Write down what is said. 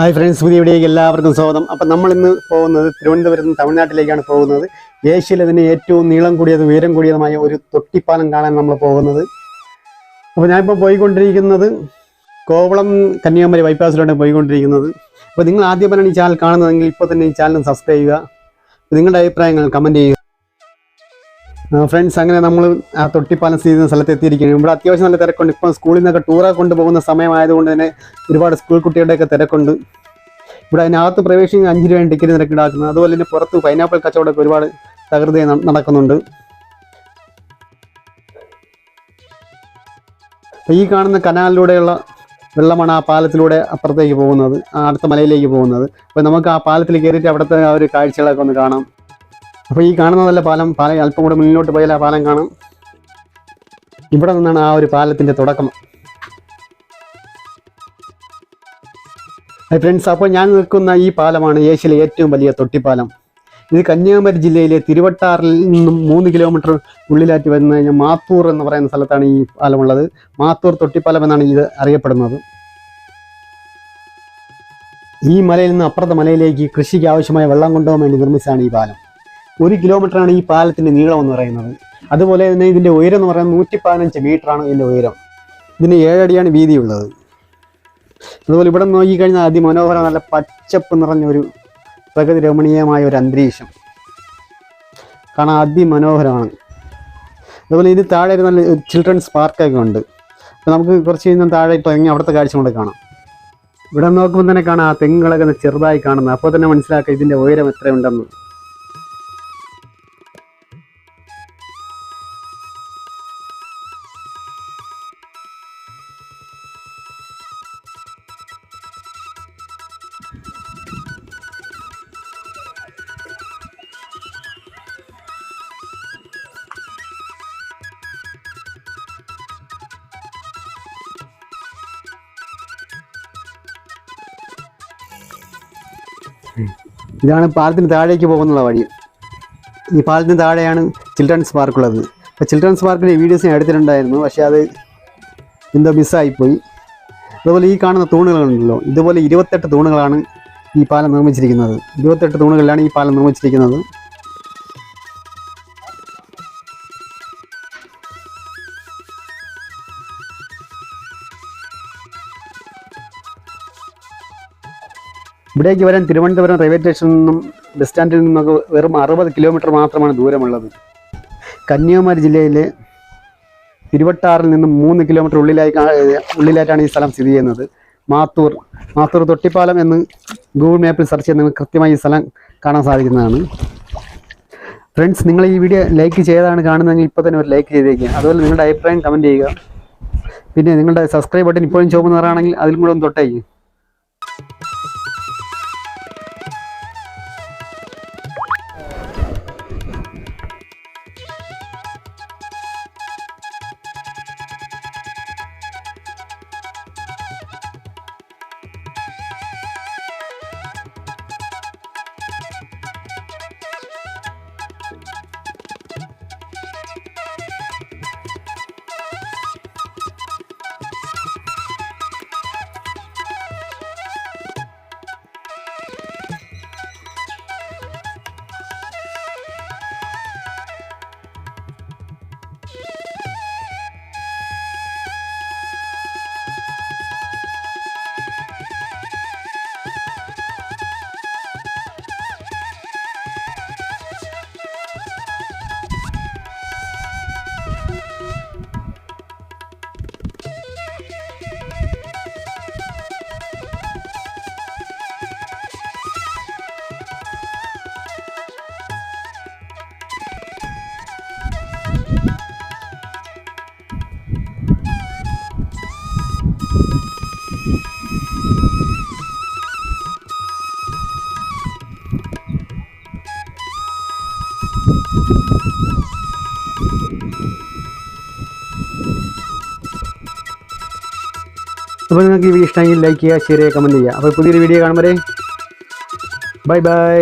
Hi friends പുതിയ വീഡിയോയ്ക്ക് എല്ലാവർക്കും സ്വാഗതം. അപ്പം നമ്മളിന്ന് പോകുന്നത് തിരുവനന്തപുരത്ത് നിന്ന് തമിഴ്നാട്ടിലേക്കാണ് പോകുന്നത്. ഏഷ്യയിലെ തന്നെ ഏറ്റവും നീളം കൂടിയതും ഉയരം കൂടിയതുമായ ഒരു തൊട്ടിപ്പാലം കാണാൻ നമ്മൾ പോകുന്നത്. അപ്പോൾ ഞാനിപ്പോൾ പോയിക്കൊണ്ടിരിക്കുന്നത് കോവളം കന്യാകുമാരി ബൈപ്പാസിലാണ് പോയിക്കൊണ്ടിരിക്കുന്നത്. അപ്പോൾ നിങ്ങൾ ആദ്യമായാണ് ഈ ചാനൽ കാണുന്നതെങ്കിൽ ഇപ്പോൾ തന്നെ ഈ ചാനൽ സബ്സ്ക്രൈബ് ചെയ്യുക. നിങ്ങളുടെ അഭിപ്രായങ്ങൾ കമന്റ് ചെയ്യുക. ഫ്രണ്ട്സ് അങ്ങനെ നമ്മൾ ആ തൊട്ടിപ്പാലം സ്ഥിതി ചെയ്യുന്ന സ്ഥലത്ത് എത്തിയിരിക്കുകയാണ്. ഇവിടെ അത്യാവശ്യം നല്ല തിരക്കുണ്ട്. ഇപ്പം സ്കൂളിൽ നിന്നൊക്കെ ടൂറൊക്കെ കൊണ്ടുപോകുന്ന സമയമായതുകൊണ്ട് തന്നെ ഒരുപാട് സ്കൂൾ കുട്ടികളുടെയൊക്കെ തിരക്കുണ്ട്. ഇവിടെ അതിനകത്ത് പ്രവേശിക്കുന്ന അഞ്ച് രൂപയാണ് ടിക്കറ്റ് നിരക്ക് ഈടാക്കുന്നത് അതുപോലെ തന്നെ പുറത്ത് പൈനാപ്പിൾ കച്ചവടമൊക്കെ ഒരുപാട് തകൃതി നടക്കുന്നുണ്ട്. ഈ കാണുന്ന കനാലിലൂടെയുള്ള വെള്ളമാണ് ആ പാലത്തിലൂടെ അപ്പുറത്തേക്ക് പോകുന്നത്. അടുത്ത മലയിലേക്ക് പോകുന്നത്. അപ്പോൾ നമുക്ക് ആ പാലത്തിൽ കയറിയിട്ട് അവിടുത്തെ ആ ഒരു കാഴ്ചകളൊക്കെ ഒന്ന് കാണാം. അപ്പോൾ ഈ കാണുന്നതല്ല പാലം പാലം അല്പം കൂടെ മുന്നിലോട്ട് പോയാൽ ആ പാലം കാണാം. ഇവിടെ നിന്നാണ് ആ ഒരു പാലത്തിന്റെ തുടക്കം. ഫ്രണ്ട്സ് അപ്പോൾ ഞാൻ നിൽക്കുന്ന ഈ പാലമാണ് ഏഷ്യയിലെ ഏറ്റവും വലിയ തൊട്ടിപ്പാലം. ഇത് കന്യാകുമാരി ജില്ലയിലെ തിരുവട്ടാറിൽ നിന്നും മൂന്ന് കിലോമീറ്റർ ഉള്ളിലാറ്റി വരുന്ന കഴിഞ്ഞാൽ മാത്തൂർ എന്ന് പറയുന്ന സ്ഥലത്താണ് ഈ പാലമുള്ളത്. മാത്തൂർ തൊട്ടിപ്പാലം എന്നാണ് ഇത് അറിയപ്പെടുന്നത്. ഈ മലയിൽ നിന്ന് അപ്പുറത്തെ മലയിലേക്ക് കൃഷിക്ക് ആവശ്യമായ വെള്ളം കൊണ്ടുപോകാൻ വേണ്ടി നിർമ്മിച്ചതാണ് ഈ പാലം. ഒരു കിലോമീറ്ററാണ് ഈ പാലത്തിന്റെ നീളം എന്ന് പറയുന്നത്. അതുപോലെ തന്നെ ഇതിന്റെ ഉയരം എന്ന് പറയുന്നത് നൂറ്റി പതിനഞ്ച് മീറ്ററാണ് ഇതിന്റെ ഉയരം. ഇതിന് ഏഴടിയാണ് വീതിയുള്ളത്. അതുപോലെ ഇവിടെ നോക്കിക്കഴിഞ്ഞാൽ അതിമനോഹരം നല്ല പച്ചപ്പ് നിറഞ്ഞ ഒരു പ്രകൃതി രമണീയമായ ഒരു അന്തരീക്ഷം. കാണാൻ അതിമനോഹരമാണ്. അതുപോലെ ഇത് താഴെ ഒരു നല്ല ചിൽഡ്രൻസ് പാർക്കൊക്കെ ഉണ്ട്. അപ്പോൾ നമുക്ക് കുറച്ച് കഴിഞ്ഞാൽ താഴെ ഇറങ്ങി അവിടുത്തെ കാഴ്ച കൊണ്ട് കാണാം. ഇവിടെ നോക്കുമ്പോൾ തന്നെ കാണാം ആ തെങ്ങുകളൊക്കെ ചെറുതായി കാണുന്നത്. അപ്പോൾ തന്നെ മനസ്സിലാക്കുക ഇതിന്റെ ഉയരം എത്രയുണ്ടെന്ന്. ഇതാണ് പാലത്തിന് താഴേക്ക് പോകുന്നുള്ള വഴി. ഈ പാലത്തിന് താഴെയാണ് ചിൽഡ്രൻസ് പാർക്ക് ഉള്ളത് അപ്പോൾ ചിൽഡ്രൻസ് പാർക്കിന്റെ വീഡിയോസ് ഞാൻ എടുത്തിട്ടുണ്ടായിരുന്നു. പക്ഷേ അത് എന്തോ മിസ്സായിപ്പോയി. അതുപോലെ ഈ കാണുന്ന തൂണുകളുണ്ടല്ലോ. ഇതുപോലെ ഇരുപത്തെട്ട് തൂണുകളാണ് ഈ പാലം നിർമ്മിച്ചിരിക്കുന്നത്. ഇരുപത്തെട്ട് തൂണുകളിലാണ് ഈ പാലം നിർമ്മിച്ചിരിക്കുന്നത്. ഇവിടേക്ക് വരാൻ തിരുവനന്തപുരം റെയിൽവേ സ്റ്റേഷനിൽ നിന്നും ബസ് സ്റ്റാൻഡിൽ നിന്നൊക്കെ വെറും അറുപത് കിലോമീറ്റർ മാത്രമാണ് ദൂരമുള്ളത്. കന്യാകുമാരി ജില്ലയിലെ തിരുവട്ടാറിൽ നിന്നും മൂന്ന് കിലോമീറ്റർ ഉള്ളിലായി ഉള്ളിലായിട്ടാണ് ഈ സ്ഥലം സ്ഥിതി ചെയ്യുന്നത്. മാത്തൂർ മാത്തൂർ തൊട്ടിപ്പാലം എന്ന് ഗൂഗിൾ മാപ്പിൽ സെർച്ച് ചെയ്ത് നിങ്ങൾക്ക് കൃത്യമായി ഈ സ്ഥലം കാണാൻ സാധിക്കുന്നതാണ്. ഫ്രണ്ട്സ് നിങ്ങൾ ഈ വീഡിയോ ലൈക്ക് ചെയ്താണ് കാണുന്നതെങ്കിൽ ഇപ്പോൾ തന്നെ ഒരു ലൈക്ക് ചെയ്തേക്കുക അതുപോലെ നിങ്ങളുടെ അഭിപ്രായം കമന്റ് ചെയ്യുക. പിന്നെ നിങ്ങളുടെ സബ്സ്ക്രൈബ് ബട്ടൺ ഇപ്പോഴും ചുവപ്പ് നിറാണെങ്കിൽ അതിലും കൂടെ ഒന്ന് തൊട്ടേക്ക്. അപ്പോൾ നിങ്ങൾക്ക് ഈ വീഡിയോ ഇഷ്ടമെങ്കിൽ ലൈക്ക് ചെയ്യുക ഷെയർ ചെയ്യുക കമന്റ് ചെയ്യുക അപ്പോൾ പുതിയൊരു വീഡിയോ കാണുമ്പോൾ ബൈ ബൈ